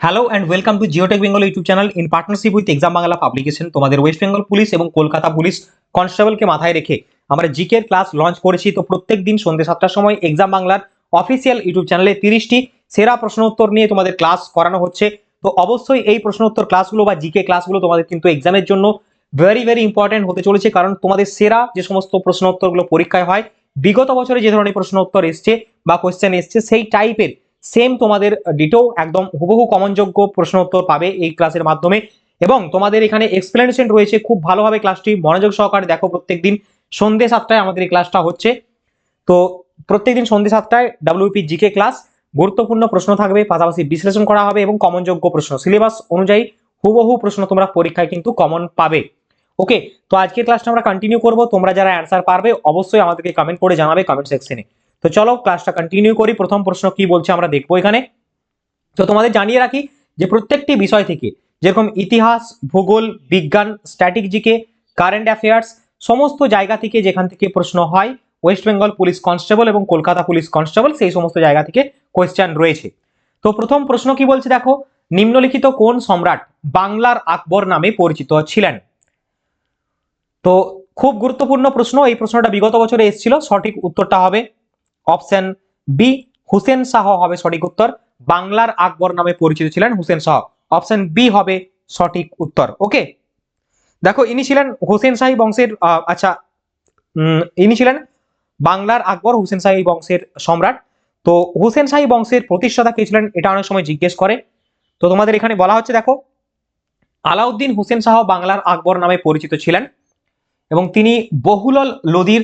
Hello and welcome to Geotech Bengal YouTube channel in partnership with exam Bangla publication তোমাদের West Bengal police এবং Kolkata police কনস্টেবলকে মাথায় রেখে আমরা জিকের ক্লাস লঞ্চ করেছি। তো প্রত্যেক দিন সন্ধ্যে সাতটার সময় এক্সাম বাংলার অফিসিয়াল ইউটিউব চ্যানেলে তিরিশটি সেরা প্রশ্ন উত্তর নিয়ে তোমাদের ক্লাস করানো হচ্ছে। তো অবশ্যই এই প্রশ্ন উত্তর ক্লাসগুলো বা জিকে ক্লাসগুলো তোমাদের কিন্তু এক্সামের জন্য ভেরি ভেরি ইম্পর্টেন্ট হতে চলেছে। কারণ তোমাদের সেরা যে সমস্ত প্রশ্ন উত্তরগুলো পরীক্ষায় হয়, বিগত বছরে যে ধরনের প্রশ্ন উত্তর এসছে বা কোয়েশ্চেন এসছে, সেই টাইপের সেম তোমাদের ডিটো একদম হুবহু কমনযোগ্য প্রশ্ন উত্তর পাবে এই ক্লাসের মাধ্যমে। এবং তোমাদের এখানে এক্সপ্লেনেশন রয়েছে, খুব ভালোভাবে ক্লাসটি মনোযোগ সহকারে দেখো প্রত্যেকদিন। সন্ধ্যে সাতটায় আমাদের এই ক্লাসটা হচ্ছে। তো প্রত্যেকদিন সন্ধ্যে সাতটায় ডাব্লিউপি জিকে ক্লাস গুরুত্বপূর্ণ প্রশ্ন থাকবে, পাশাপাশি বিশ্লেষণ করা হবে এবং কমনযোগ্য প্রশ্ন। সিলেবাস অনুযায়ী হুবহু প্রশ্ন তোমরা পরীক্ষায় কিন্তু কমন পাবে। ওকে তো আজকের ক্লাসটা আমরা কন্টিনিউ করব। তোমরা যারা অ্যান্সার পারবে, অবশ্যই আমাদেরকে কমেন্ট করে জানাবে কমেন্ট সেকশনে তো চলো ক্লাসটা কন্টিনিউ করি। প্রথম প্রশ্ন কি বলছে আমরা দেখব এখানে। তো তোমাদের জানিয়ে রাখি যে প্রত্যেকটি বিষয় থেকে যেরকম ইতিহাস, ভূগোল, বিজ্ঞান স্ট্যাটিক জিকে কারেন্ট অ্যাফেয়ার্স সমস্ত জায়গা থেকে যেখান থেকে প্রশ্ন হয় ওয়েস্ট বেঙ্গল পুলিশ কনস্টেবল এবং কলকাতা পুলিশ কনস্টেবল সেই সমস্ত জায়গা থেকে কোয়েশ্চেন রয়েছে। তো প্রথম প্রশ্ন কি বলছে দেখো, নিম্নলিখিত কোন সম্রাট বাংলার আকবর নামে পরিচিত ছিলেন? তো খুব গুরুত্বপূর্ণ প্রশ্ন, এই প্রশ্নটা বিগত বছরে এসেছিল, সঠিক উত্তরটা হবে অপশন বি, হুসেন শাহ হবে সঠিক উত্তর। বাংলার আকবর নামে পরিচিত ছিলেন হুসেন শাহ। অপশন বি হবে সঠিক উত্তর। ওকে? দেখো, ইনি ছিলেন হোসেন শাহী বংশের আচ্ছা ইনি ছিলেন বাংলার আকবর হুসেন শাহী বংশের সম্রাট। তো হুসেন শাহী বংশের প্রতিষ্ঠাতা কে ছিলেন এটা অনেক সময় জিজ্ঞেস করে। তো তোমাদের এখানে বলা হচ্ছে, দেখো, আলাউদ্দিন হুসেন শাহ বাংলার আকবর নামে পরিচিত ছিলেন এবং তিনি বহুলল লোদির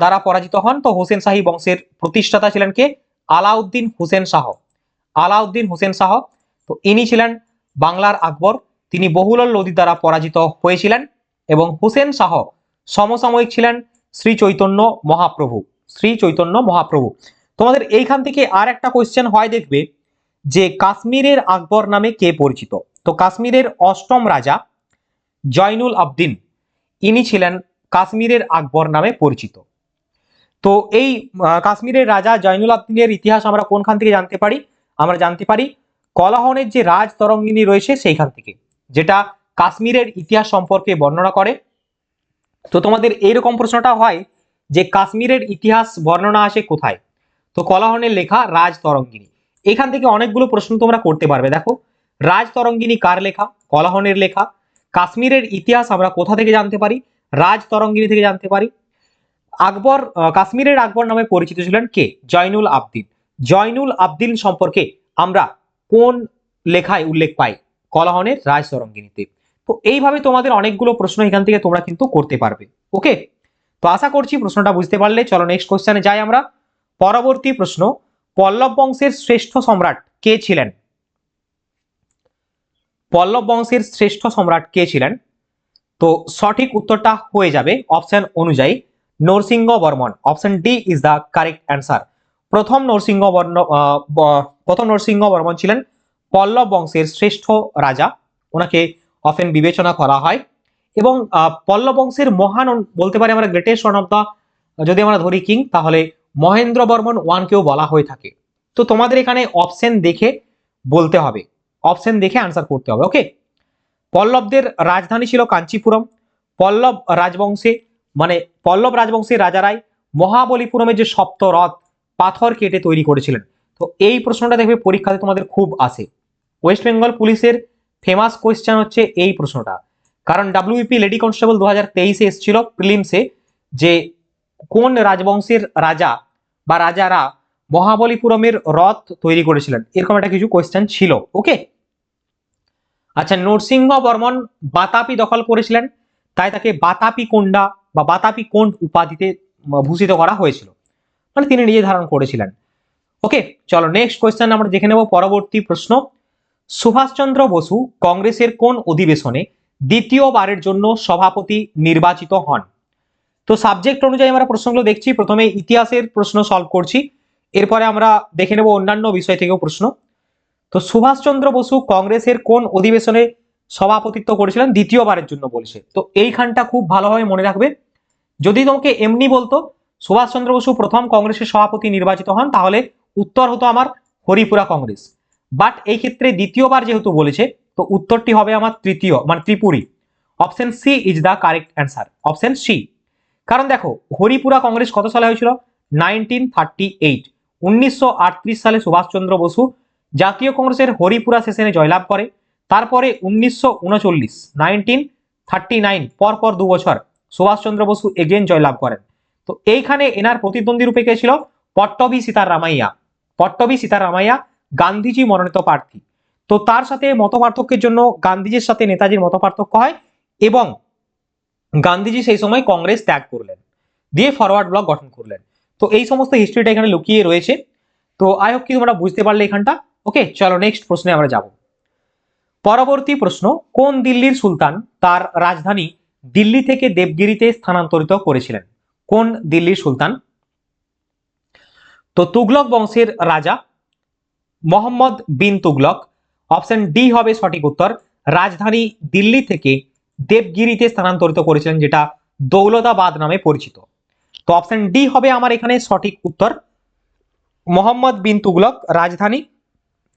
দ্বারা পরাজিত হন। তো হোসেন শাহী বংশের প্রতিষ্ঠাতা ছিলেন কে? আলাউদ্দিন হুসেন শাহ। আলাউদ্দিন হুসেন শাহ, তো ইনি ছিলেন বাংলার আকবর। তিনি বহুলল লোদির দ্বারা পরাজিত হয়েছিলেন এবং হুসেন শাহ সমসাময়িক ছিলেন শ্রী চৈতন্য মহাপ্রভু। শ্রী চৈতন্য মহাপ্রভু। তোমাদের এইখান থেকে আর একটা কোয়েশ্চেন হয় দেখবে যে কাশ্মীরের আকবর নামে কে পরিচিত? তো কাশ্মীরের অষ্টম রাজা জয়নুল আবদিন। ইনি ছিলেন কাশ্মীরের আকবর নামে পরিচিত। তো এই কাশ্মীরের রাজা জয়নুল আবদিনের ইতিহাস আমরা কোনখান থেকে জানতে পারি? আমরা জানতে পারি কলাহনের যে রাজ তরঙ্গিনী রয়েছে সেইখান থেকে, যেটা কাশ্মীরের ইতিহাস সম্পর্কে বর্ণনা করে। তো তোমাদের এইরকম প্রশ্নটা হয় যে কাশ্মীরের ইতিহাস বর্ণনা আসে কোথায়? তো কলাহনের লেখা রাজ তরঙ্গিনী। এখান থেকে অনেকগুলো প্রশ্ন তোমরা করতে পারবে, দেখো। রাজ তরঙ্গিনী কার লেখা? কলাহনের লেখা। কাশ্মীরের ইতিহাস আমরা কোথা থেকে জানতে পারি? রাজ তরঙ্গিনী থেকে জানতে পারি। আকবর কাশ্মীরের আকবর নামে পরিচিত ছিলেন কে? জয়নুল আবদিন। জয়নুল আবদিন সম্পর্কে আমরা কোন লেখায় উল্লেখ পাই? কলাহনের রাজ তরঙ্গিনীতে। তো এইভাবে তোমাদের অনেকগুলো প্রশ্ন এখান থেকে তোমরা কিন্তু করতে পারবে। ওকে? তো আশা করছি প্রশ্নটা বুঝতে পারলে। চলো নেক্সট কোশ্চেনে যাই আমরা। পরবর্তী প্রশ্ন, পল্লব বংশের শ্রেষ্ঠ সম্রাট কে ছিলেন? পল্লব বংশের শ্রেষ্ঠ সম্রাট কে ছিলেন? তো সঠিক উত্তরটা হয়ে যাবে অপশন অনুযায়ী Narasimha Barman option D is the correct answer প্রথম নরসিংহ বর্ণ প্রথম নরসিংহ বর্মন ছিলেন পল্লব বংশের শ্রেষ্ঠ রাজা। ওনাকে অফেন বিবেচনা করা হয়। এবং পল্লব বংশের মহান বলতে পারি আমরা গ্রেটেস্ট ওয়ান অফ দ্য যদি আমরা ধরি কিং তাহলে মহেন্দ্র বর্মন ওয়ানকেও বলা হয়ে থাকে। তো তোমাদের এখানে অপশন দেখে বলতে হবে। অপশন দেখে আনসার করতে হবে ওকে পল্লবদের রাজধানী ছিল কাঞ্চিপুরম। পল্লব রাজবংশে মানে পল্লব রাজবংশের রাজারাই মহাবলীপুরমের যে সপ্ত রথ, পাথর কেটে তৈরি করেছিলেন। তো এই প্রশ্নটা দেখবে পরীক্ষাতে তোমাদের খুব আসে। ওয়েস্ট বেঙ্গল পুলিশের ফেমাস কোয়েশ্চেন হচ্ছে এই প্রশ্নটা। কারণ ডাব্লিউপি লেডি কনস্টেবল দু হাজার তেইশে এসেছিল প্রিলিমসে যে কোন রাজবংশের রাজা বা রাজারা মহাবলীপুরমের রথ তৈরি করেছিলেন। এরকম একটা কিছু কোয়েশ্চেন ছিল ওকে আচ্ছা নরসিংহ বর্মন বাতাপি দখল করেছিলেন, তাই তাকে বাতাপি কোন্ডা বা বাতাপি কোন্ড উপাধিতে ভূষিত করা হয়েছিল। মানে তিনি নিজে ধারণ করেছিলেন। ওকে চলো নেক্সট কোয়েশ্চেন আমরা দেখে নেব পরবর্তী প্রশ্ন। সুভাষচন্দ্র বসু কংগ্রেসের কোন অধিবেশনে দ্বিতীয়বারের জন্য সভাপতি নির্বাচিত হন? তো সাবজেক্ট অনুযায়ী আমরা প্রশ্নগুলো দেখছি। প্রথমে ইতিহাসের প্রশ্ন সলভ করছি। এরপরে আমরা দেখে নেব অন্যান্য বিষয় থেকেও প্রশ্ন। তো সুভাষচন্দ্র বসু কংগ্রেসের কোন অধিবেশনে সভাপতিত্ব করেছিলেন? দ্বিতীয়বারের জন্য বলছে। তো এইখানটা খুব ভালোভাবে মনে রাখবে। যদি তোমাকে এমনি বলতো, সুভাষচন্দ্র বসু প্রথম কংগ্রেসের সভাপতি নির্বাচিত হন, তাহলে উত্তর হতো আমার হরিপুরা কংগ্রেস। বাট এই ক্ষেত্রে দ্বিতীয়বার যেহেতু বলেছে, তো উত্তরটি হবে আমার তৃতীয় মানে Tripuri. Option C is the correct answer option C. কারণ দেখো, হরিপুরা কংগ্রেস কত সালে হয়েছিল? Nineteen thirty eight. উনিশশো আটত্রিশ সালে সুভাষচন্দ্র বসু জাতীয় কংগ্রেসের হরিপুরা সেশনে জয়লাভ করে। তারপরে উনিশশো উনচল্লিশ নাইনটিন থার্টি নাইন দু বছর সুভাষচন্দ্র বসু এগেন জয়লাভ করেন। তো এইখানে এনার প্রতিদ্বন্দ্বী রূপে কে ছিল? পট্টবী সীতারামাইয়া। পট্টবী সীতারামাইয়া গান্ধীজি মনোনীত প্রার্থী। তো তার সাথে মতপার্থক্যের জন্য গান্ধীজির সাথে নেতাজির মতপার্থক্য হয় এবং গান্ধীজি সেই সময় কংগ্রেস ত্যাগ করলেন, দিয়ে ফরওয়ার্ড ব্লক গঠন করলেন। তো এই সমস্ত হিস্ট্রিটা এখানে লুকিয়ে রয়েছে। তো আই হোপ কি তোমরা বুঝতে পারলে এখানটা। ওকে চলো নেক্সট প্রশ্নে আমরা যাব। পরবর্তী প্রশ্ন, কোন দিল্লির সুলতান তার রাজধানী দিল্লি থেকে দেবগিরিতে স্থানান্তরিত করেছিলেন? কোন দিল্লির সুলতান? তো তুগলক বংশের রাজা মোহাম্মদ বিন তুগলক। অপশন ডি হবে সঠিক উত্তর, রাজধানী দিল্লি থেকে দেবগিরিতে স্থানান্তরিত করেছিলেন, যেটা দৌলতাবাদ নামে পরিচিত। তো অপশন ডি হবে আমার এখানে সঠিক উত্তর, মোহাম্মদ বিন তুগলক রাজধানী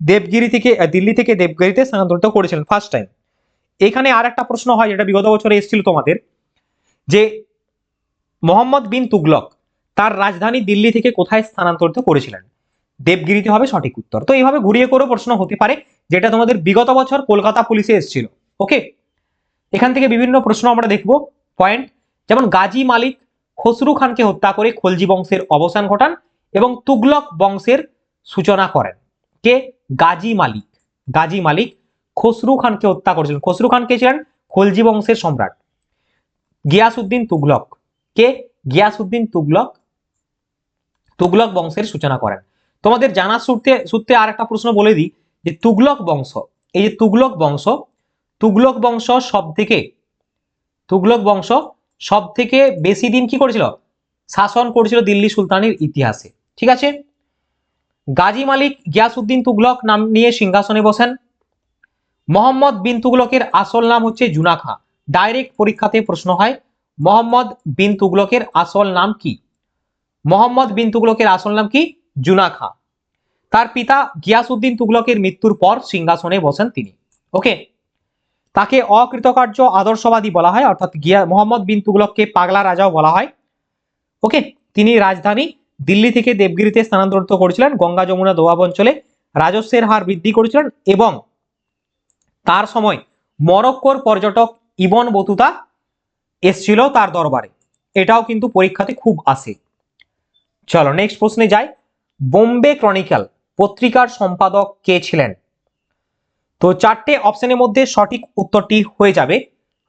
দেবগিরি থেকে দিল্লি থেকে দেবগিরিতে স্থানান্তরিত করেছিলেন ফার্স্ট টাইম এখানে আর একটা প্রশ্ন হয় যেটা বিগত বছরে এসেছিল তোমাদের, যে মোহাম্মদ বিন তুগলক তার রাজধানী দিল্লি থেকে কোথায় স্থানান্তরিত করেছিলেন? দেবগিরিতে হবে সঠিক উত্তর। তো এইভাবে ঘুরিয়ে করেও প্রশ্ন হতে পারে, যেটা তোমাদের বিগত বছর কলকাতা পুলিশে এসেছিল। ওকে? এখান থেকে বিভিন্ন প্রশ্ন আমরা দেখব। পয়েন্ট, যেমন গাজী মালিক খসরু খানকে হত্যা করে খলজি বংশের অবসান ঘটান এবং তুগলক বংশের সূচনা করেন। কে? গাজী মালিক। গাজী মালিক খসরু খানকে হত্যা করেছিলেন। খসরু খান কে ছিলেন? খলজি বংশের সম্রাট। গিয়াসউদ্দিন তুগলক। কে? গিয়াসউদ্দিন তুগলক। তুগলক বংশের সূচনা করেন। তোমাদের জানার সূত্রে সূত্রে আর একটা প্রশ্ন বলে দিই যে তুগলক বংশ, এই যে তুগলক বংশ তুগলক বংশ সব থেকে তুগলক বংশ সব থেকে বেশি দিন কি করেছিল? শাসন করেছিল দিল্লি সুলতানের ইতিহাসে। ঠিক আছে? গাজী মালিক গিয়াসউদ্দিন তুগলক নাম নিয়ে সিংহাসনে বসেন। মোহাম্মদ বিন তুগলকের আসল নাম হচ্ছে জুনা খাঁ ডাইরেক্ট পরীক্ষাতে প্রশ্ন হয়, মোহাম্মদ বিন তুগলকের আসল নাম কি? মোহাম্মদ বিন তুগলকের আসল নাম কি? জুনা খাঁ তার পিতা গিয়াসউদ্দিন তুগলকের মৃত্যুর পর সিংহাসনে বসেন তিনি। ওকে? তাকে অকৃতকার্য আদর্শবাদী বলা হয়, অর্থাৎ গিয়া, মোহাম্মদ বিন তুগলককে পাগলা রাজাও বলা হয়। ওকে? তিনি রাজধানী দিল্লি থেকে দেবগিরিতে স্থানান্তরিত করেছিলেন, গঙ্গা, যমুনা দোয়াব অঞ্চলে রাজস্বের হার বৃদ্ধি করেছিলেন এবং তার সময় মরক্কোর পর্যটক ইবন বতুতা এসছিল তার দরবারে। এটাও কিন্তু পরীক্ষাতে খুব আসে। চলো নেক্সট প্রশ্নে যাই। বোম্বে ক্রনিক্যাল পত্রিকার সম্পাদক কে ছিলেন? তো চারটে অপশনের মধ্যে সঠিক উত্তরটি হয়ে যাবে।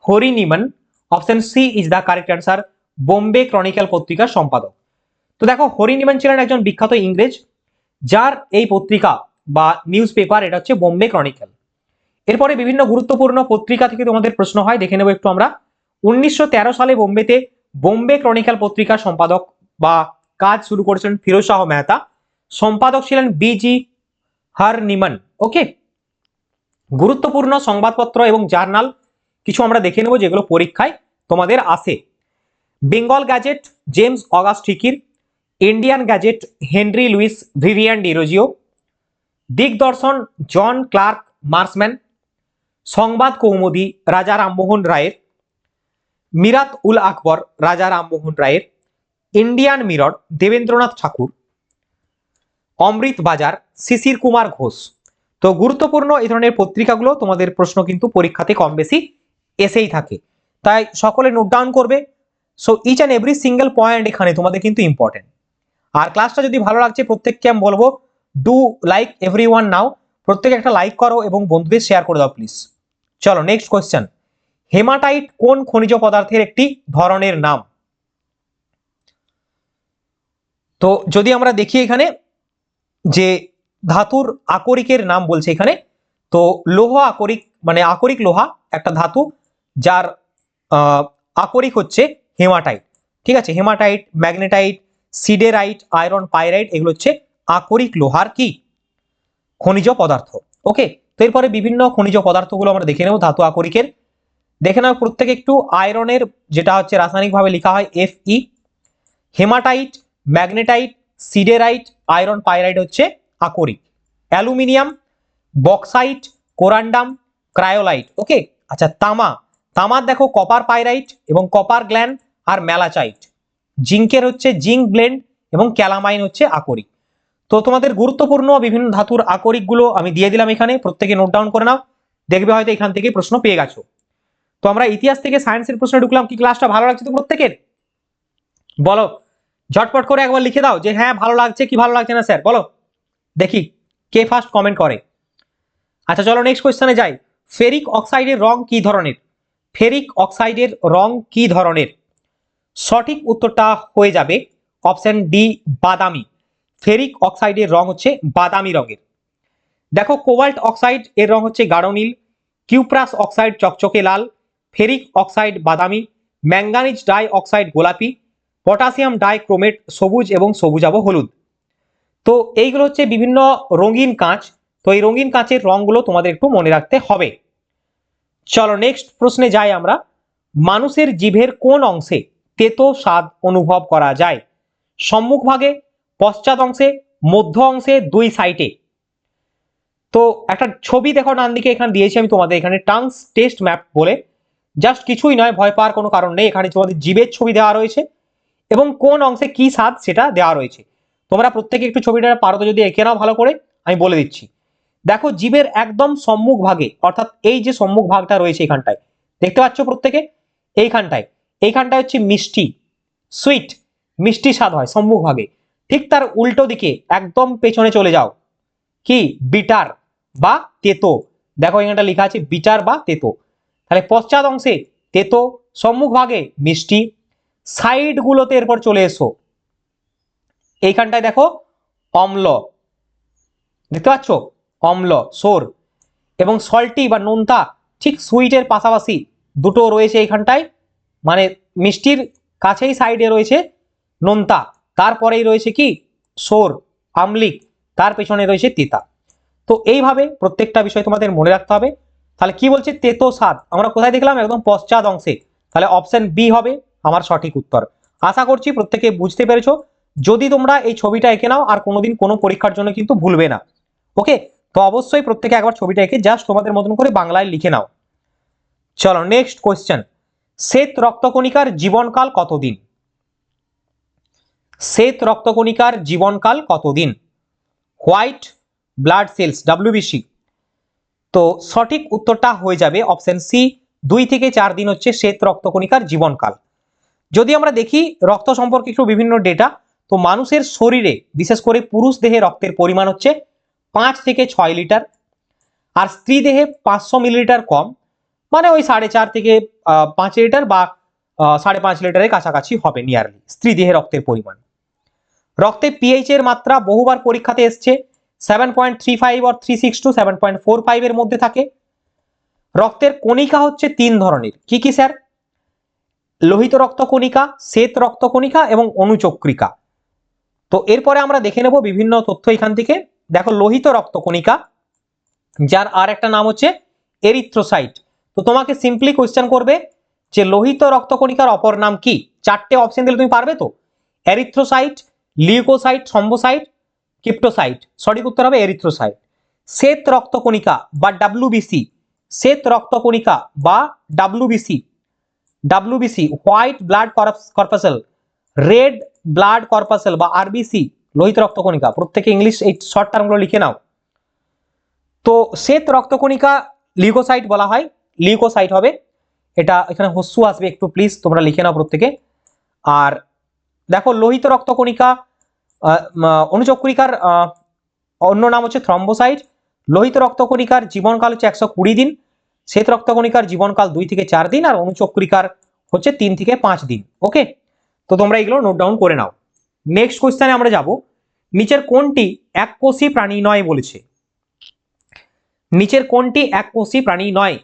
Horniman option C is the correct answer Bombay Chronicle পত্রিকার সম্পাদক। তো দেখো হরি নিমন ছিলেন একজন বিখ্যাত ইংরেজ, যার এই পত্রিকা বা নিউজ পেপার এটা হচ্ছে বোম্বে ক্রনিক্যাল এরপরে বিভিন্ন গুরুত্বপূর্ণ পত্রিকা থেকে তোমাদের প্রশ্ন হয়, দেখে নেব একটু আমরা। উনিশশো তেরো সালে বোম্বেতে বোম্বে ক্রনিক্যাল পত্রিকার সম্পাদক বা কাজ শুরু করেছিলেন ফিরোজ শাহ মেহতা। সম্পাদক ছিলেন বিজি হার নিমন ওকে গুরুত্বপূর্ণ সংবাদপত্র এবং জার্নাল কিছু আমরা দেখে নেব যেগুলো পরীক্ষায় তোমাদের আসে। Bengal Gazette, James Augustus হিকির Indian Gazette Henry Louis Vivian Derozio Digdarshan John Clark Marshman Sambad Kaumudi Raja Rammohan রায়ের মিরাত উল আকবর রাজা রামমোহন রায়ের ইন্ডিয়ান মিরর দেবেন্দ্রনাথ ঠাকুর অমৃত বাজার শিশির কুমার ঘোষ তো গুরুত্বপূর্ণ এই ধরনের পত্রিকাগুলো তোমাদের প্রশ্ন কিন্তু পরীক্ষাতে কম বেশি এসেই থাকে। তাই সকলে নোট ডাউন করবে। So each and every single point এখানে তোমাদের কিন্তু ইম্পর্টেন্ট আর ক্লাসটা যদি ভালো লাগছে, প্রত্যেককে আমি বলব do like every one now প্রত্যেকে একটা লাইক করো এবং বন্ধুদের শেয়ার করে দাও প্লিজ চলো নেক্সট কোয়েশ্চেন হেমাটাইট কোন খনিজ পদার্থের একটি ধরনের নাম? তো যদি আমরা দেখি এখানে, যে ধাতুর আকরিকের নাম বলছে এখানে, তো লোহ আকরিক মানে আকরিক লোহা একটা ধাতু, যার আকরিক হচ্ছে হেমাটাইট ঠিক আছে? Haematite magnetite siderite, iron, pyrite, এগুলো হচ্ছে আকরিক লোহার কি? খনিজ পদার্থ। ওকে? তো এরপরে বিভিন্ন খনিজ পদার্থগুলো আমরা দেখে নেব ধাতু আকরিকের। দেখে নেব প্রত্যেকে একটু আয়রনের যেটা হচ্ছে রাসায়নিকভাবে লেখা হয় F E haematite, magnetite, siderite, iron, pyrite হচ্ছে আকরিক। Aluminium, bauxite, corundum, cryolite. Okay? আচ্ছা তামা। তামার দেখো কপার পাইরাইট এবং কপার গ্ল্যান্ড আর ম্যালাচাইট। জিঙ্কের হচ্ছে জিঙ্ক ব্লেন্ড এবং ক্যালামাইন হচ্ছে আকরিক। তো তোমাদের গুরুত্বপূর্ণ বিভিন্ন ধাতুর আকরিকগুলো আমি দিয়ে দিলাম এখানে, প্রত্যেকে নোট ডাউন করে নাও, দেখবে হয়তো এখান থেকে প্রশ্ন পেয়ে গেছো। তো আমরা ইতিহাস থেকে সায়েন্সের প্রশ্নে ঢুকলাম, কি ক্লাসটা ভালো লাগছে তো প্রত্যেকের? বলো, ঝটপট করে একবার লিখে দাও যে হ্যাঁ ভালো লাগছে কি ভালো লাগছে না স্যার, বলো। দেখি, কে ফার্স্ট কমেন্ট করে? আচ্ছা চলো নেক্সট কোয়েশ্চনে যাই। ফেরিক অক্সাইডের রং কি ধরনের? ফেরিক অক্সাইডের রং কি ধরনের? সঠিক উত্তরটা হয়ে যাবে অপশন ডি, বাদামি। ফেরিক অক্সাইডের রং হচ্ছে বাদামি রঙের। দেখো, কোবাল্ট অক্সাইড এর রং হচ্ছে গাঢ় নীল, কিউপ্রাস অক্সাইড চকচকে লাল, ফেরিক অক্সাইড বাদামি ম্যাঙ্গানিজ ডাই অক্সাইড গোলাপি, পটাশিয়াম ডাইক্রোমেট সবুজ এবং সবুজাব হলুদ। তো এইগুলো হচ্ছে বিভিন্ন রঙিন কাঁচ। তো এই রঙিন কাঁচের রঙগুলো তোমাদের একটু মনে রাখতে হবে। চলো নেক্সট প্রশ্নে যাই আমরা। মানুষের জিভের কোন অংশে তেতো স্বাদ অনুভব করা যায়। সম্মুখ ভাগে, পশ্চাৎ অংশে, মধ্য অংশে দুই সাইডে তো একটা ছবি দেখো ডান দিকে এখানে দিয়েছি আমি তোমাদের। এখানে টাংস টেস্ট ম্যাপ বলে। জাস্ট কিছুই নয়, ভয় পাওয়ার কোনো কারণ নেই। এখানে তোমাদের জীবের ছবি দেওয়া রয়েছে এবং কোন অংশে কি স্বাদ সেটা দেওয়া রয়েছে। তোমরা প্রত্যেকে একটু ছবিটা পারো তো যদি এঁকে নাও ভালো করে, আমি বলে দিচ্ছি। দেখো, জীবের একদম সম্মুখ ভাগে, অর্থাৎ এই যে সম্মুখ ভাগটা রয়েছে এখানটায়, দেখতে পাচ্ছ প্রত্যেকে? এইখানটায়। এইখানটায় হচ্ছে মিষ্টি সুইট মিষ্টি স্বাদ হয় সম্মুখ ভাগে ঠিক তার উল্টো দিকে একদম পেছনে চলে যাও। কি? বিটার বা তেতো। দেখো এখানটা লেখা আছে বিটার বা তেতো। তাহলে পশ্চাৎ অংশে তেতো সম্মুখ ভাগে মিষ্টি সাইড গুলোতে এরপর চলে এসো। এইখানটায় দেখো অম্ল। দেখতে পাচ্ছ? অম্ল, সোর। এবং সল্টি বা নোনতা ঠিক সুইটের পাশাপাশি দুটো রয়েছে এইখানটায়। মানে মিষ্টির কাছেই সাইডে রয়েছে নোনতা, তারপরেই রয়েছে কি? সোর, আমলিক, তার পেছনে রয়েছে তিতা। তো এইভাবে প্রত্যেকটা বিষয় তোমাদের মনে রাখতে হবে। তাহলে কি বলছে? তেতো স্বাদ। আমরা কোথায় দেখলাম? একদম পশ্চাৎ অংশে। তাহলে অপশন বি হবে আমার সঠিক উত্তর। আশা করছি প্রত্যেকে বুঝতে পেরেছ। যদি তোমরা এই ছবিটা এঁকে নাও, আর কোনোদিন কোনো পরীক্ষার জন্য কিন্তু ভুলবে না। ওকে? তো অবশ্যই প্রত্যেকে একবার ছবিটা এঁকে জাস্ট তোমাদের মতন করে বাংলায় লিখে নাও। চলো নেক্সট কোয়েশ্চেন শ্বেত রক্তকণিকার জীবনকাল কতদিন? শ্বেত রক্তকণিকার জীবনকাল কতদিন? হোয়াইট ব্লাড সেলস ডাব্লিউবিসি তো সঠিক উত্তরটা হয়ে যাবে অপশন সি, দুই থেকে চার দিন হচ্ছে শ্বেত রক্তকণিকার জীবনকাল। যদি আমরা দেখি রক্ত সম্পর্কে একটু বিভিন্ন ডেটা, তো মানুষের শরীরে, বিশেষ করে পুরুষ দেহে রক্তের পরিমাণ হচ্ছে পাঁচ থেকে ছয় লিটার, আর স্ত্রী দেহে পাঁচশো মিলিলিটার কম মানে ওই সাড়ে চার থেকে পাঁচ লিটার বা সাড়ে পাঁচ লিটারের কাছাকাছি হবে নিয়ারলি স্ত্রী দেহে রক্তের পরিমাণ। রক্তে পিএইচ এর মাত্রা বহুবার পরীক্ষাতে এসছে সেভেন পয়েন্ট থ্রি ফাইভ আর three six two seven point four five এর মধ্যে থাকে। রক্তের কণিকা হচ্ছে তিন ধরনের। কি কি স্যার? লোহিত রক্ত কণিকা, শ্বেত রক্ত কণিকা এবং অনুচক্রিকা। তো এরপরে আমরা দেখে নেব বিভিন্ন তথ্য এখান থেকে। দেখো, লোহিত রক্ত কণিকা, যার আর একটা নাম হচ্ছে এরিথ্রোসাইট তো তোমাকে সিম্পলি কোয়েশ্চেন করবে যে লোহিত রক্ত কণিকার অপর নাম কি? চারটে অপশন দিলে তুমি পারবে তো? এরিথ্রোসাইট লিউকোসাইট সম্বোসাইট কিপ্টোসাইট সঠিক উত্তর হবে এরিথ্রোসাইট শ্বেত রক্তকণিকা বা ডাব্লিউবিসি শ্বেত রক্তকণিকা বা WBC WBC white blood corpuscle red blood corpuscle বা আরবিসি লোহিত রক্তকণিকা। প্রত্যেকে ইংলিশ এই শর্ট টার্মগুলো লিখে নাও। তো শ্বেত রক্তকণিকা লিউকোসাইট বলা হয়। লিউকোসাইট হবে। এটা এখানে হস্যু আসবে একটু প্লিজ তোমরা লিখে নাও প্রত্যেকে। আর দেখো, লোহিত রক্তকণিকা অনুচক্রিকার অন্য নাম হচ্ছে থ্রম্বোসাইট লোহিত রক্তকণিকার জীবনকাল হচ্ছে একশো কুড়ি দিন। শ্বেত রক্তকণিকার জীবনকাল দুই থেকে চার দিন আর অনুচক্রিকার হচ্ছে তিন থেকে পাঁচ দিন। ওকে তো তোমরা এগুলো নোট ডাউন করে নাও। নেক্সট কোয়েশ্চেনে আমরা যাব। নিচের কোনটি এককোষী প্রাণী নয় বলেছে। নিচের কোনটি এককোষী প্রাণী নয়।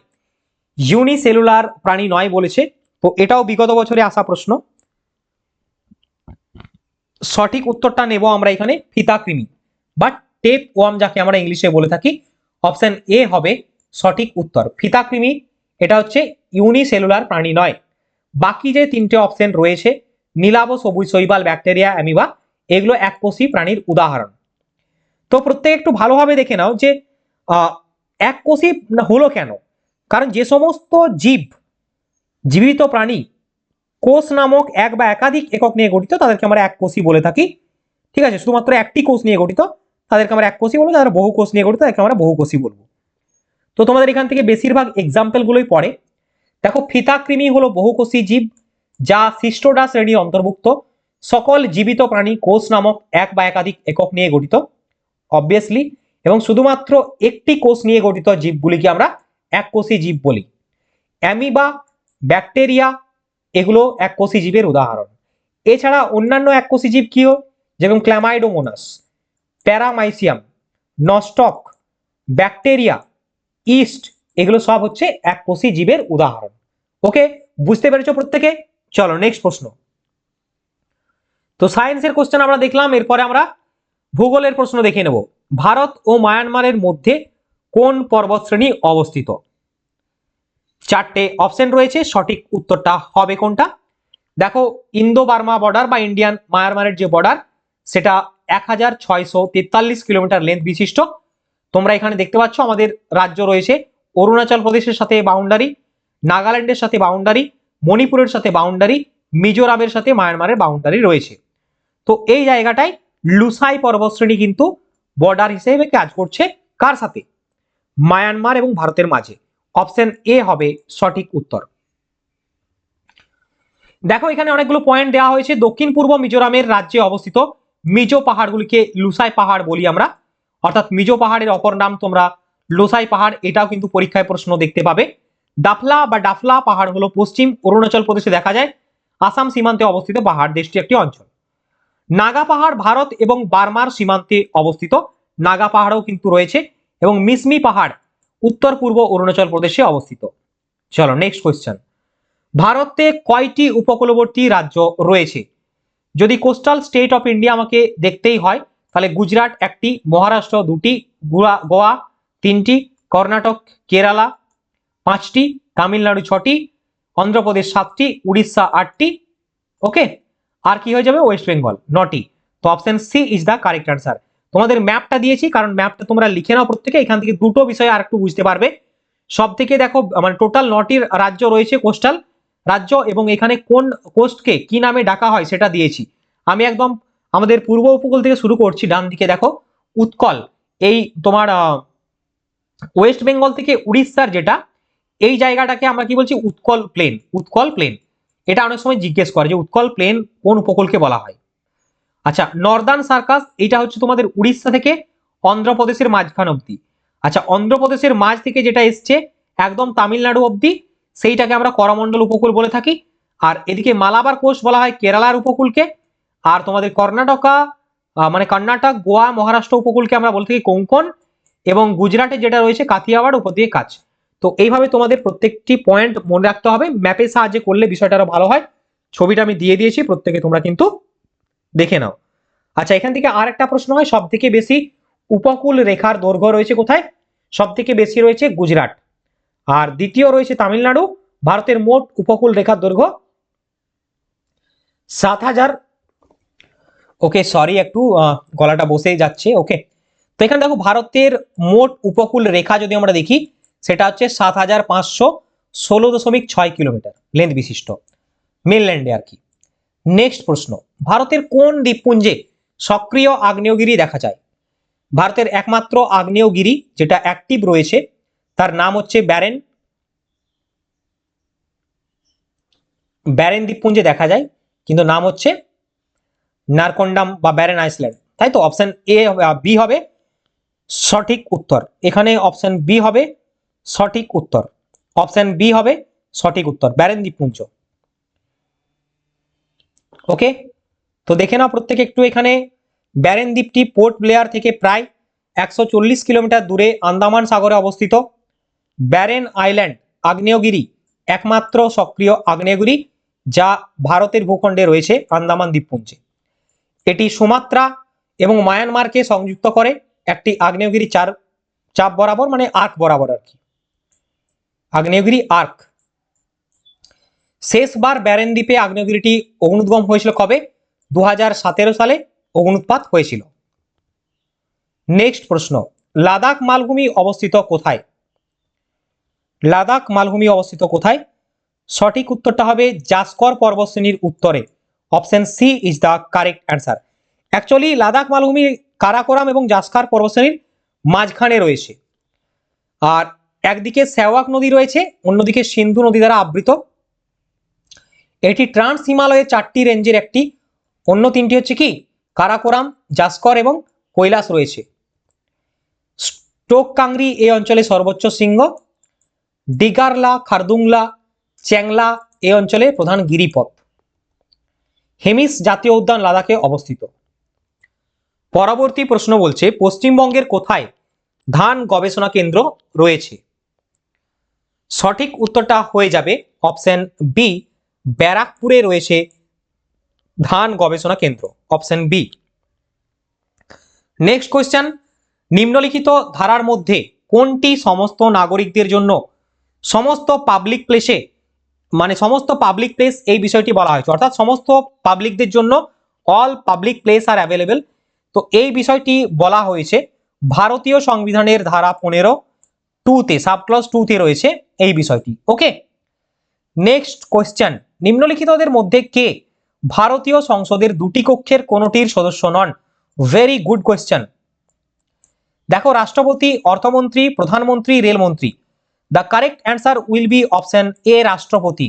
ইউনিসেলুলার প্রাণী নয় বলেছে। তো এটাও বিগত বছরে আসা প্রশ্ন। সঠিক উত্তরটা নেব আমরা এখানে, ফিতাকৃমি। বা টেপ ওয়াম যাকে আমরা ইংলিশে বলে থাকি অপশন এ হবে সঠিক উত্তর। ফিতাকৃমি, এটা হচ্ছে ইউনিসেলুলার প্রাণী নয়। বাকি যে তিনটে অপশন রয়েছে নীলাভ সবুজ শৈবাল ব্যাকটেরিয়া অ্যামিবা এগুলো এককোষী প্রাণীর উদাহরণ। তো প্রত্যেকে একটু ভালোভাবে দেখে নাও যে এককোষী হলো কেন? কারণ যে সমস্ত জীব, জীবিত প্রাণী কোষ নামক এক বা একাধিক একক নিয়ে গঠিত, তাদেরকে আমরা এককোষী বলে থাকি। ঠিক আছে? শুধুমাত্র একটি কোষ নিয়ে গঠিত, তাদেরকে আমরা এককোষী বলব যারা বহু কোষ নিয়ে গঠিত, তাদেরকে আমরা বহুকোষী বলব। তো তোমাদের এখান থেকে বেশিরভাগ এক্সাম্পলগুলোই পড়ে। দেখো, ফিতাকৃমি হলো বহুকোষী জীব, যা সিস্টোডা শ্রেণির অন্তর্ভুক্ত। সকল জীবিত প্রাণী কোষ নামক এক বা একাধিক একক নিয়ে গঠিত অবভিয়াসলি এবং শুধুমাত্র একটি কোষ নিয়ে গঠিত জীবগুলিকে আমরা এককোষী জীব বলি। অ্যামিবা, ব্যাকটেরিয়া, এগুলো এককোষী জীবের উদাহরণ। এছাড়া অন্যান্য এককোষী জীব কিও যেমন chlamydomonas, paramecium, nostoc, bacteria, yeast, এগুলো সব হচ্ছে এককোষী জীবের উদাহরণ। ওকে, বুঝতে পেরেছ প্রত্যেকে? চলো নেক্সট প্রশ্ন। তো সায়েন্সের কোশ্চেন আমরা দেখলাম, এরপরে আমরা ভূগোলের প্রশ্ন দেখে নেব। ভারত ও মায়ানমারের মধ্যে কোন পর্বতশ্রেণী অবস্থিত? চারটে অপশন রয়েছে, সঠিক উত্তরটা হবে কোনটা? দেখো ইন্দো বার্মা বর্ডার বা ইন্ডিয়ান মায়ানমারের যে বর্ডার সেটা এক হাজার ছয়শো তেতাল্লিশ কিলোমিটার লেন্থ বিশিষ্ট। তোমরা এখানে দেখতে পাচ্ছ, আমাদের রাজ্য রয়েছে অরুণাচল প্রদেশের সাথে বাউন্ডারি নাগাল্যান্ডের সাথে বাউন্ডারি মণিপুরের সাথে বাউন্ডারি মিজোরামের সাথে মায়ানমারের বাউন্ডারি রয়েছে। তো এই জায়গাটায় লুসাই পর্বতশ্রেণী কিন্তু বর্ডার হিসেবে কাজ করছে কার সাথে? মায়ানমার এবং ভারতের মাঝে। অপশন এ হবে সঠিক উত্তর। দেখো, এখানে অনেকগুলো পয়েন্ট দেওয়া হয়েছে। দক্ষিণ পূর্ব মিজোরামের রাজ্যে অবস্থিত মিজো পাহাড়গুলিকে লুসাই পাহাড় বলি আমরা। অর্থাৎ মিজো পাহাড়ের অপর নাম তোমরা লোসাই পাহাড়, এটাও কিন্তু পরীক্ষায় প্রশ্ন দেখতে পাবে। দাফলা বা ডাফলা পাহাড় হলো পশ্চিম অরুণাচল প্রদেশে দেখা যায়। আসাম সীমান্তে অবস্থিত পাহাড় দেশটি একটি অঞ্চল। নাগা পাহাড় ভারত এবং বার্মার সীমান্তে অবস্থিত। নাগা পাহাড়ও কিন্তু রয়েছে। এবং মিসমি পাহাড় উত্তর পূর্ব অরুণাচল প্রদেশে অবস্থিত। চলো নেক্সট কোয়েশ্চেন ভারতে কয়টি উপকূলবর্তী রাজ্য রয়েছে? যদি কোস্টাল স্টেট অফ ইন্ডিয়া আমাকে দেখতেই হয়, তাহলে গুজরাট একটি, মহারাষ্ট্র দুটি, গোয়া গোয়া তিনটি, কর্ণাটক কেরালা পাঁচটি, তামিলনাড়ু ছটি, অন্ধ্রপ্রদেশ সাতটি, উড়িষ্যা আটটি ওকে আর কি হয়ে যাবে? ওয়েস্ট বেঙ্গল নটি। তো option C is the correct answer তোমাদের ম্যাপটা দিয়েছি, কারণ ম্যাপটা তোমরা লিখে নাও প্রত্যেকে, এখান থেকে দুটো বিষয় আর একটু বুঝতে পারবে। সব থেকে দেখো মানে টোটাল নটির রাজ্য রয়েছে কোস্টাল রাজ্য এবং এখানে কোন কোস্টকে কি নামে ডাকা হয় সেটা দিয়েছি। আমি একদম আমাদের পূর্ব উপকূল থেকে শুরু করছি, ডান দিকে দেখো, উৎকল, এই তোমার ওয়েস্ট বেঙ্গল থেকে উড়িষ্যার যেটা, এই জায়গাটাকে আমরা কি বলছি? উৎকল প্লেন উৎকল প্লেন এটা অনেক সময় জিজ্ঞেস করে যে উৎকল প্লেন কোন উপকূলকে বলা হয়? আচ্ছা নর্দার্ন সার্কাস এটা হচ্ছে তোমাদের উড়িষ্যা থেকে অন্ধ্রপ্রদেশের মাঝখান অবধি। আচ্ছা অন্ধ্রপ্রদেশের মাঝ থেকে যেটা এসছে, একদম তামিলনাড়ু অবধি, সেইটাকে আমরা করমণ্ডল উপকূল বলে থাকি। আর এদিকে মালাবার কোষ বলা হয় কেরালার উপকূলকে। আর তোমাদের কর্ণাটকা মানে কর্ণাটক, গোয়া, মহারাষ্ট্র উপকূলকে আমরা বলে থাকি কোঙ্কন। এবং গুজরাটে যেটা রয়েছে কাথিয়াওয়াড় উপর দিয়ে কাজ। তো এইভাবে তোমাদের প্রত্যেকটি পয়েন্ট মনে রাখতে হবে। ম্যাপের সাহায্যে করলে বিষয়টা আরও ভালো হয়। ছবিটা আমি দিয়ে দিয়েছি, প্রত্যেকে তোমরা কিন্তু দেখে নাও। আচ্ছা এখান থেকে আর একটা প্রশ্ন হয় সব থেকে বেশি উপকূল রেখার দৈর্ঘ্য রয়েছে কোথায়? সব থেকে বেশি রয়েছে গুজরাট। আর দ্বিতীয় রয়েছে তামিলনাড়ু, ভারতের মোট উপকূল রেখার দৈর্ঘ্য সাত হাজার। ওকে সরি একটু গলাটা বসেই যাচ্ছে, ওকে। তো এখানে দেখো, ভারতের মোট উপকূল রেখা যদি আমরা দেখি, সেটা হচ্ছে সাত হাজার পাঁচশো ষোলো দশমিক ছয় কিলোমিটার লেন্থ বিশিষ্ট। মেনল্যান্ডে আর কি। নেক্সট প্রশ্ন, ভারতের কোন দ্বীপপুঞ্জে সক্রিয় আগ্নেয়গিরি দেখা যায়? ভারতের একমাত্র আগ্নেয়গিরি যেটা অ্যাক্টিভ রয়েছে, তার নাম হচ্ছে ব্যারেন। ব্যারেন দ্বীপপুঞ্জে দেখা যায়, কিন্তু নাম হচ্ছে নারকন্ডাম বা ব্যারেন আইসল্যান্ড। তাই তো? অপশন এ বি হবে সঠিক উত্তর। এখানে অপশন বি হবে সঠিক উত্তর। অপশন বি হবে সঠিক উত্তর, ব্যারেন দ্বীপপুঞ্জ। ওকে তো দেখে নাও প্রত্যেকে একটু এখানে। ব্যারেন দ্বীপটি পোর্ট ব্লেয়ার থেকে প্রায় একশো চল্লিশ কিলোমিটার দূরে আন্দামান সাগরে অবস্থিত। ব্যারেন আইল্যান্ড আগ্নেয়গিরি একমাত্র সক্রিয় আগ্নেয়গিরি যা ভারতের ভূখণ্ডে রয়েছে আন্দামান দ্বীপপুঞ্জে। এটি সুমাত্রা এবং মায়ানমারকে সংযুক্ত করে একটি আগ্নেয়গিরি চার চাপ বরাবর মানে আর্ক বরাবর আর কি। আগ্নেয়গিরি আর্ক। শেষবার ব্যারেন দ্বীপে আগ্নেয়গিরিটি অগ্নুদ্গম হয়েছিল কবে? দু হাজার সতেরো সালে অগ্নুৎপাত হয়েছিল। নেক্সট প্রশ্ন, লাদাখ মালভূমি অবস্থিত কোথায়? লাদাখ মালভূমি অবস্থিত কোথায়? সঠিক উত্তরটা হবে জাসকর পর্বতশ্রেণীর উত্তরে। Option C is the correct answer. Actually Ladakh মালভূমি কারাকোরাম এবং জাস্কার পর্বতশ্রেণীর মাঝখানে রয়েছে। আর একদিকে স্যাওয়াক নদী রয়েছে, অন্যদিকে সিন্ধু নদী দ্বারা আবৃত। এটি ট্রান্স হিমালয়ের চারটি রেঞ্জের একটি। অন্য তিনটি হচ্ছে কি? কারাকোরাম, জাস্কর এবং কৈলাস রয়েছে। স্টোক কাংরি এই অঞ্চলে সর্বোচ্চ শৃঙ্গ। ডিগারলা, খারদুংলা, চ্যাংলা এই অঞ্চলে প্রধান গিরিপথ। হেমিস জাতীয় উদ্যান লাদাখে অবস্থিত। পরবর্তী প্রশ্ন বলছে, পশ্চিমবঙ্গের কোথায় ধান গবেষণা কেন্দ্র রয়েছে? সঠিক উত্তরটা হয়ে যাবে অপশন বি ব্যারাকপুরে রয়েছে ধান গবেষণা কেন্দ্র অপশন বি নেক্সট কোয়েশ্চেন নিম্নলিখিত ধারার মধ্যে কোনটি সমস্ত নাগরিকদের জন্য সমস্ত পাবলিক প্লেসে মানে সমস্ত পাবলিক প্লেস এই বিষয়টি বলা হয়েছে, অর্থাৎ সমস্ত পাবলিকদের জন্য all public place are available তো এই বিষয়টি বলা হয়েছে ভারতীয় সংবিধানের ধারা পনেরো টুতে সাবক্লস টুতে রয়েছে এই বিষয়টি ওকে নেক্সট কোয়েশ্চেন নিম্নলিখিতদের মধ্যে কে ভারতীয় সংসদের দুটি কক্ষের কোনোটির সদস্য নন? ভেরি গুড কোয়েশ্চেন দেখো, রাষ্ট্রপতি, অর্থমন্ত্রী, প্রধানমন্ত্রী, রেলমন্ত্রী। The correct answer will be option A রাষ্ট্রপতি।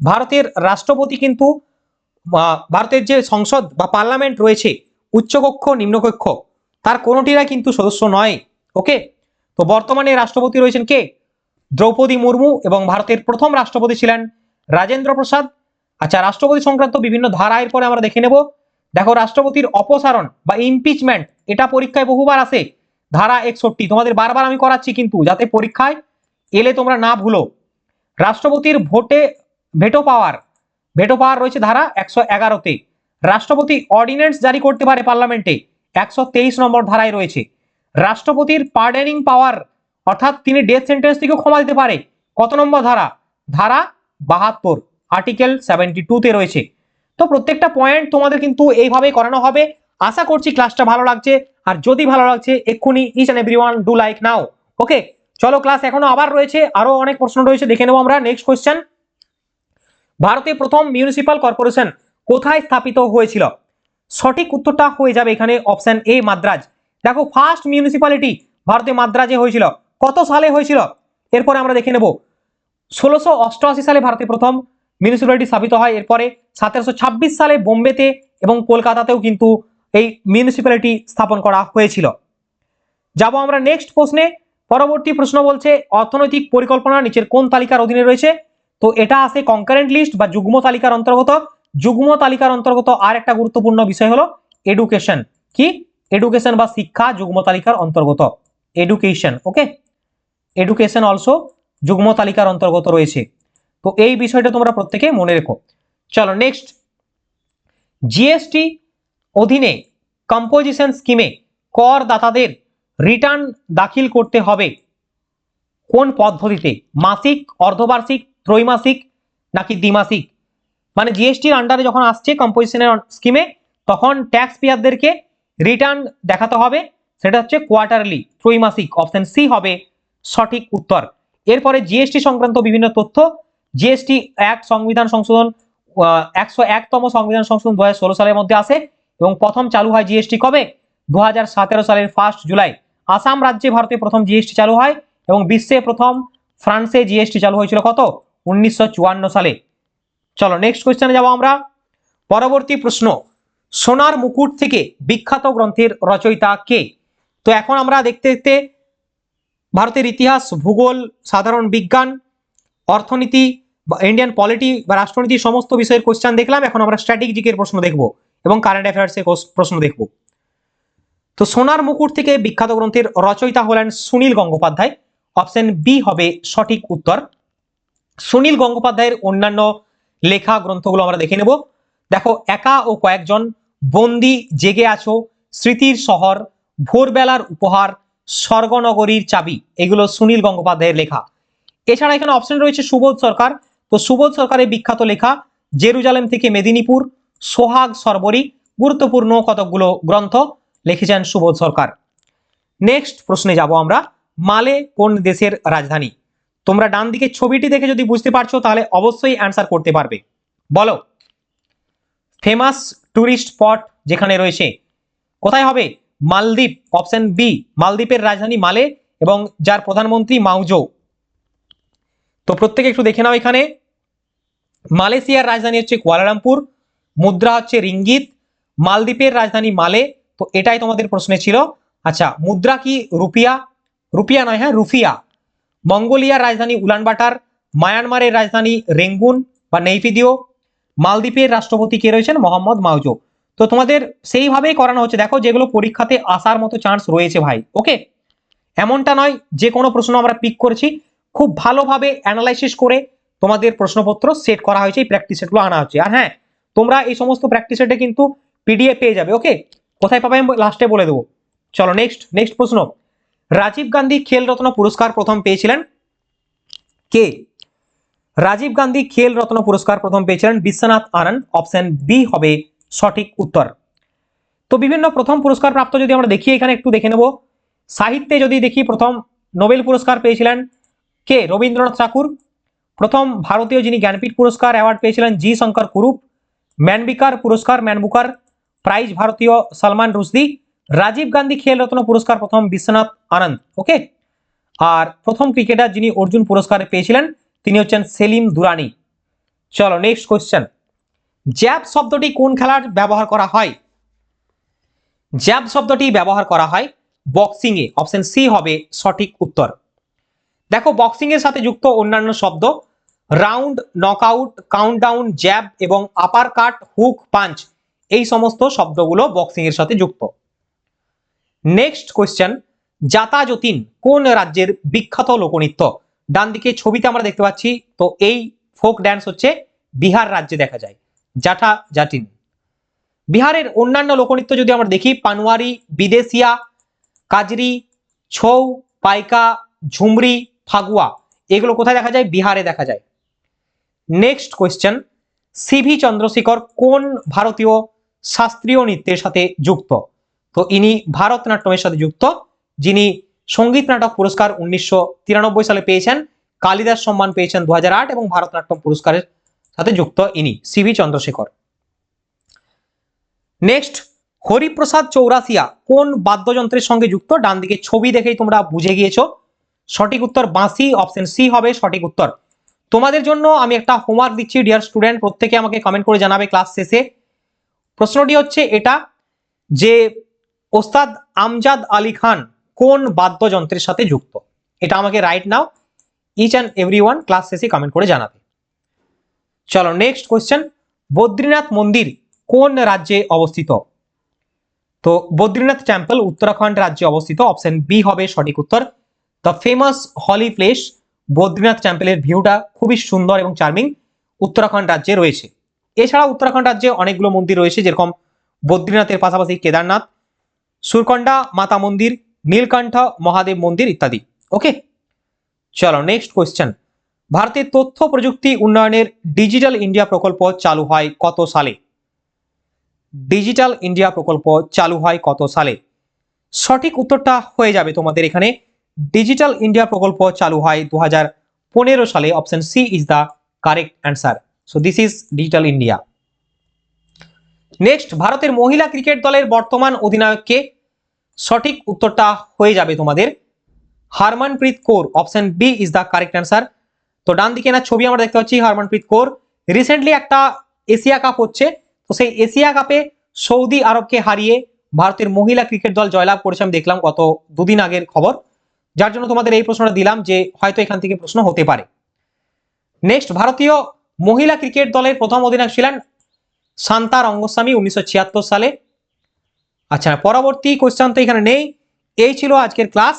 ভারতের রাষ্ট্রপতি কিন্তু ভারতের যে সংসদ বা পার্লামেন্ট রয়েছে, উচ্চকক্ষ, নিম্নকক্ষ, তার কোনোটিরা কিন্তু সদস্য নয়। ওকে তো বর্তমানে রাষ্ট্রপতি রয়েছেন কে? দ্রৌপদী মুর্মু এবং ভারতের প্রথম রাষ্ট্রপতি ছিলেন রাজেন্দ্র প্রসাদ। আচ্ছা রাষ্ট্রপতি সংক্রান্ত বিভিন্ন ধারা এর পরে আমরা দেখে নেব। দেখো, রাষ্ট্রপতির অপসারণ বা ইমপিচমেন্ট এটা পরীক্ষায় বহুবার আসে। ধারা একষট্টি, তোমাদের বারবার আমি করাচ্ছি কিন্তু, যাতে পরীক্ষায় এলে তোমরা না ভুলো। রাষ্ট্রপতির ভোটে ভেটো পাওয়ার ভেটো পাওয়ার রয়েছে ধারা একশো এগারোতে। রাষ্ট্রপতি অর্ডিন্যান্স জারি করতে পারে পার্লামেন্টে একশো তেইশ নম্বর ধারায় রয়েছে। রাষ্ট্রপতির পার্ডেনিং পাওয়ার অর্থাৎ তিনি ডেথ সেন্টেন্স থেকেও ক্ষমা দিতে পারে। কত নম্বর ধারা? ধারা বাহাত্তর আর্টিকেল সেভেন্টি টুতে রয়েছে। তো প্রত্যেকটা পয়েন্ট তোমাদের কিন্তু এইভাবে করানো হবে। আশা করছি ক্লাসটা ভালো লাগছে। আর যদি ভালো লাগছে, এক্ষুনি each and every one do like now okay চলো ক্লাস এখনও আবার রয়েছে। আরও অনেক প্রশ্ন রয়েছে, দেখে নেব আমরা। নেক্সট কোয়েশ্চেন ভারতে প্রথম মিউনিসিপাল কর্পোরেশন কোথায় স্থাপিত হয়েছিল? সঠিক উত্তরটা হয়ে যাবে এখানে অপশন এ মাদ্রাজ। দেখো ফার্স্ট মিউনিসিপ্যালিটি ভারতে মাদ্রাজে হয়েছিল। কত সালে হয়েছিল? এরপরে আমরা দেখে নেব। ষোলোশো অষ্টআশি সালে ভারতে প্রথম মিউনিসিপ্যালিটি স্থাপিত হয়। এরপরে সতেরোশো ছাব্বিশ সালে বোম্বেতে এবং কলকাতাতেও কিন্তু এই মিউনিসিপ্যালিটি স্থাপন করা হয়েছিল। যাব আমরা নেক্সট প্রশ্নে। পরবর্তী প্রশ্ন বলছে, অর্থনৈতিক পরিকল্পনা নিচের কোন তালিকার অধীনে রয়েছে? তো এটা আছে কনকারেন্ট লিস্ট বা যুগ্ম তালিকার অন্তর্গত। যুগ্ম তালিকার অন্তর্গত আর একটা গুরুত্বপূর্ণ বিষয় হলো এডুকেশন কি? এডুকেশন বা শিক্ষা যুগ্ম তালিকার অন্তর্গত। এডুকেশন ওকে এডুকেশন অলসো যুগ্ম তালিকার অন্তর্গত রয়েছে। তো এই বিষয়টা তোমরা প্রত্যেকে মনে রেখো। চলো নেক্সট জিএসটি অধীনে কম্পোজিশন স্কিমে করদাতাদের রিটার্ন দাখিল করতে হবে। কোন পদ্ধতিতে? মাসিক, অর্ধবার্ষিক, ত্রৈমাসিক নাকি দ্বিমাসিক? মানে জিএসটির আন্ডারে যখন আসছে কম্পোজিশনের স্কিমে তখন ট্যাক্স পেয়ারদেরকে রিটার্ন দেখাতে হবে। সেটা হচ্ছে কোয়ার্টারলি ত্রৈমাসিক অপশন সি হবে। সঠিক উত্তর। এরপরে জিএসটি সংক্রান্ত বিভিন্ন তথ্য। জিএসটি এক সংবিধান সংশোধন একশো একতম সংবিধান সংশোধন দু হাজার ষোলো সালের মধ্যে আসে এবং প্রথম চালু হয় জিএসটি কবে? দু হাজার সতেরো সালের ফার্স্ট জুলাই। আসাম রাজ্যে ভারতে প্রথম জিএসটি চালু হয় এবং বিশ্বে প্রথম ফ্রান্সে জিএসটি চালু হয়েছিল কত? উনিশশো চুয়ান্ন সালে। চলো নেক্সট কোয়েশ্চেনে যাব আমরা। পরবর্তী প্রশ্ন। সোনার মুকুট থেকে বিখ্যাত গ্রন্থের রচয়িতা কে? তো এখন আমরা দেখতে দেখতে ভারতের ইতিহাস, ভূগোল, সাধারণ বিজ্ঞান, অর্থনীতি, বা ইন্ডিয়ান পলিটি বা রাষ্ট্রনীতি সমস্ত বিষয়ের কোশ্চেন দেখলাম। এখন আমরা স্ট্র্যাটেজিকের প্রশ্ন দেখব এবং কারেন্ট অ্যাফেয়ার্সের প্রশ্ন দেখব। তো সোনার মুকুট থেকে বিখ্যাত গ্রন্থের রচয়িতা হলেন সুনীল গঙ্গোপাধ্যায়। অপশন বি হবে সঠিক উত্তর। সুনীল গঙ্গোপাধ্যায়ের অন্যান্য লেখা গ্রন্থগুলো আমরা দেখে নেব। দেখো, একা ও কয়েকজন বন্দি জেগে আছো, স্মৃতির শহর, ভোরবেলার উপহার স্বর্গনগরীর চাবি। এগুলো সুনীল গঙ্গোপাধ্যায়ের লেখা। এছাড়া এখানে অপশন রয়েছে সুবোধ সরকার। তো সুবোধ সরকারের বিখ্যাত লেখা, জেরুজালেম থেকে মেদিনীপুর, সোহাগ সরবরি গুরুত্বপূর্ণ কতকগুলো গ্রন্থ লিখেছেন সুবোধ সরকার। নেক্সট প্রশ্নে যাব আমরা, মালে কোন দেশের রাজধানী? তোমরা ডান দিকে ছবিটি দেখে যদি বুঝতে পারছ, তাহলে অবশ্যই অ্যান্সার করতে পারবে। বলো। ফেমাস টুরিস্ট স্পট যেখানে রয়েছে। কোথায় হবে? মালদ্বীপ অপশন বি মালদ্বীপের রাজধানী মালে এবং যার প্রধানমন্ত্রী মাউজো তো প্রত্যেকে একটু দেখে নাও এখানে। মালয়েশিয়ার রাজধানী হচ্ছে কুয়ালালামপুর, মুদ্রা হচ্ছে রিঙ্গিত, মালদ্বীপের রাজধানী মালে। তো এটাই তোমাদের প্রশ্নে ছিল। আচ্ছা মুদ্রা কি রুপিয়া? রুপিয়া নয় হ্যাঁ রুফিয়া। মঙ্গোলিয়ার রাজধানী উলানবাটার, মায়ানমারের রাজধানী রেঙ্গুন বা নেইপিদিও। মালদ্বীপের রাষ্ট্রপতি কে রয়েছেন? মোহাম্মদ মাউজো তো তোমাদের সেইভাবেই করানো হচ্ছে। দেখো যেগুলো পরীক্ষাতে আসার মতো চান্স রয়েছে ভাই ওকে এমনটা নয় যে কোনো প্রশ্ন আমরা পিক করেছি। খুব ভালোভাবে অ্যানালাইসিস করে তোমাদের প্রশ্নপত্র সেট করা হয়েছে, এই প্র্যাকটিস সেটগুলো আনা হচ্ছে। আর হ্যাঁ তোমরা এই সমস্ত প্র্যাকটিস সেটে কিন্তু পিডিএফ পেয়ে যাবে ওকে কোথায় পাবে আমি লাস্টে বলে দেবো। চলো নেক্সট নেক্সট প্রশ্ন। রাজীব গান্ধী খেলরত্ন পুরস্কার প্রথম পেয়েছিলেন কে? রাজীব গান্ধী খেল রত্ন পুরস্কার প্রথম পেয়েছিলেন বিশ্বনাথ আনন্দ অপশন বি হবে সঠিক উত্তর। তো বিভিন্ন প্রথম পুরস্কার প্রাপ্ত যদি আমরা দেখি, এখানে একটু দেখে নেব। সাহিত্যে যদি দেখি, প্রথম নোবেল পুরস্কার পেয়েছিলেন কে? রবীন্দ্রনাথ ঠাকুর। প্রথম ভারতীয় যিনি জ্ঞানপীঠ পুরস্কার অ্যাওয়ার্ড পেয়েছিলেন জি. শঙ্কর কুরুপ। ম্যানবিকার পুরস্কার, ম্যানবুকার। প্রাইজ ভারতীয় সলমান রুশদি। রাজীব গান্ধী খেল রত্ন পুরস্কার, প্রথম বিশ্বনাথ আনন্দ। ওকে? আর প্রথম ক্রিকেটার যিনি অর্জুন পুরস্কার পেয়েছিলেন, তিনি হচ্ছেন সেলিম দুরানি। চলো নেক্সট কোয়েশ্চেন জ্যাব শব্দটি কোন খেলার ব্যবহার করা হয়? জ্যাব শব্দটি ব্যবহার করা হয় বক্সিং এ অপশন সি হবে সঠিক উত্তর। দেখো বক্সিং এর সাথে যুক্ত অন্যান্য শব্দ, রাউন্ড, নকআউট, কাউন্টডাউন, জ্যাব এবং আপার কাট হুক, পাঞ্চ, এই সমস্ত শব্দগুলো বক্সিং এর সাথে যুক্ত। নেক্সট কোয়েশ্চেন জাতা যতীন কোন রাজ্যের বিখ্যাত লোকনৃত্য? ডান দিকে ছবিতে আমরা দেখতে পাচ্ছি, তো এই ফোক ড্যান্স হচ্ছে বিহার রাজ্যে দেখা যায়। জাঠা জাটিন বিহারের অন্যান্য লোকনৃত্য যদি আমরা দেখি, পানওয়ারি, বিদেশিয়া, কাজরি, ছৌ, পাইকা, ঝুমরি, ফাগুয়া, এগুলো কোথায় দেখা যায়? বিহারে দেখা যায়। নেক্সট কোয়েশ্চেন সিভি চন্দ্রশেখর কোন ভারতীয় শাস্ত্রীয় নৃত্যের সাথে যুক্ত? তো ইনি ভারতনাট্যমের সাথে যুক্ত, যিনি সংগীত নাটক পুরস্কার উনিশশো তিরানব্বই সালে পেয়েছেন, কালিদাস সম্মান পেয়েছেন দু হাজার আট এবং ভারতনাট্যম পুরস্কারের সাথে যুক্ত ইনি সিভি চন্দ্রশেখর। নেক্সট হরিপ্রসাদ চৌরাসিয়া কোন বাদ্যযন্ত্রের সঙ্গে যুক্ত? ডান দিকে ছবি দেখেই তোমরা বুঝে গিয়েছো। সঠিক উত্তর বাঁশি অপশন সি হবে সঠিক উত্তর। তোমাদের জন্য আমি একটা হোমওয়ার্ক দিচ্ছি ডিয়ার স্টুডেন্ট প্রত্যেকে আমাকে কমেন্ট করে জানাবে ক্লাস শেষে। প্রশ্নটি হচ্ছে এটা, যে ওস্তাদ আমজাদ আলী খান কোন বাদ্যযন্ত্রের সাথে যুক্ত? এটা আমাকে right now each and every class শেষে কমেন্ট করে জানাবে। চলো নেক্সট কোয়েশ্চেন বদ্রীনাথ মন্দির কোন রাজ্যে অবস্থিত? তো বদ্রীনাথ টেম্পল উত্তরাখণ্ড রাজ্যে অবস্থিত। অপশন বি হবে সঠিক উত্তর। The famous holy place Badrinath টেম্পলের ভিউটা খুবই সুন্দর এবং চার্মিং উত্তরাখণ্ড রাজ্যে রয়েছে। এছাড়া উত্তরাখণ্ড রাজ্যে অনেকগুলো মন্দির রয়েছে, যেরকম বদ্রীনাথের পাশাপাশি কেদারনাথ, সুরকন্ডা মাতা মন্দির, নীলকণ্ঠ মহাদেব মন্দির ইত্যাদি। ওকে চলো নেক্সট কোয়েশ্চেন ভারতের তথ্য প্রযুক্তি উন্নয়নের ডিজিটাল ইন্ডিয়া প্রকল্প চালু হয় কত সালে? ডিজিটাল ইন্ডিয়া প্রকল্প চালু হয় কত সালে? সঠিক উত্তরটা হয়ে যাবে তোমাদের এখানে। ডিজিটাল ইন্ডিয়া প্রকল্প চালু হয় দু হাজার পনেরো সালে। Option C is the correct answer so this is Digital India next ভারতের মহিলা ক্রিকেট দলের বর্তমান অধিনায়ককে সঠিক উত্তরটা হয়ে যাবে তোমাদের। Harmanpreet Kaur. Option B is the correct answer তো ডান দিকে না ছবি আমরা দেখতে পাচ্ছি হারমনপ্রীত কৌর। রিসেন্টলি একটা এশিয়া কাপ হচ্ছে, তো সেই এশিয়া কাপে সৌদি আরবকে হারিয়ে ভারতের মহিলা ক্রিকেট দল জয়লাভ করেছে আমি দেখলাম গত দুদিন আগের খবর। যার জন্য তোমাদের এই প্রশ্নটা দিলাম যে হয়তো এখান থেকে প্রশ্ন হতে পারে। নেক্সট ভারতীয় মহিলা ক্রিকেট দলের প্রথম অধিনায়ক ছিলেন শান্তা রঙ্গস্বামী উনিশশো ছিয়াত্তর সালে। আচ্ছা পরবর্তী কোশ্চেন তো এখানে নেই। এই ছিল আজকের ক্লাস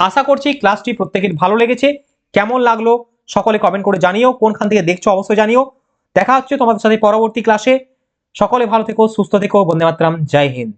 আশা করছি ক্লাসটি প্রত্যেকের ভালো লেগেছে। কেমন লাগল? সকলে কমেন্ট করে জানিও, কোনখান থেকে দেখছ অবশ্যই জানিও। দেখা হচ্ছে তোমাদের সাথে পরবর্তী ক্লাসে সকলে ভালো থেকো, সুস্থ থেকো বন্দে মাতরাম জয় হিন্দ।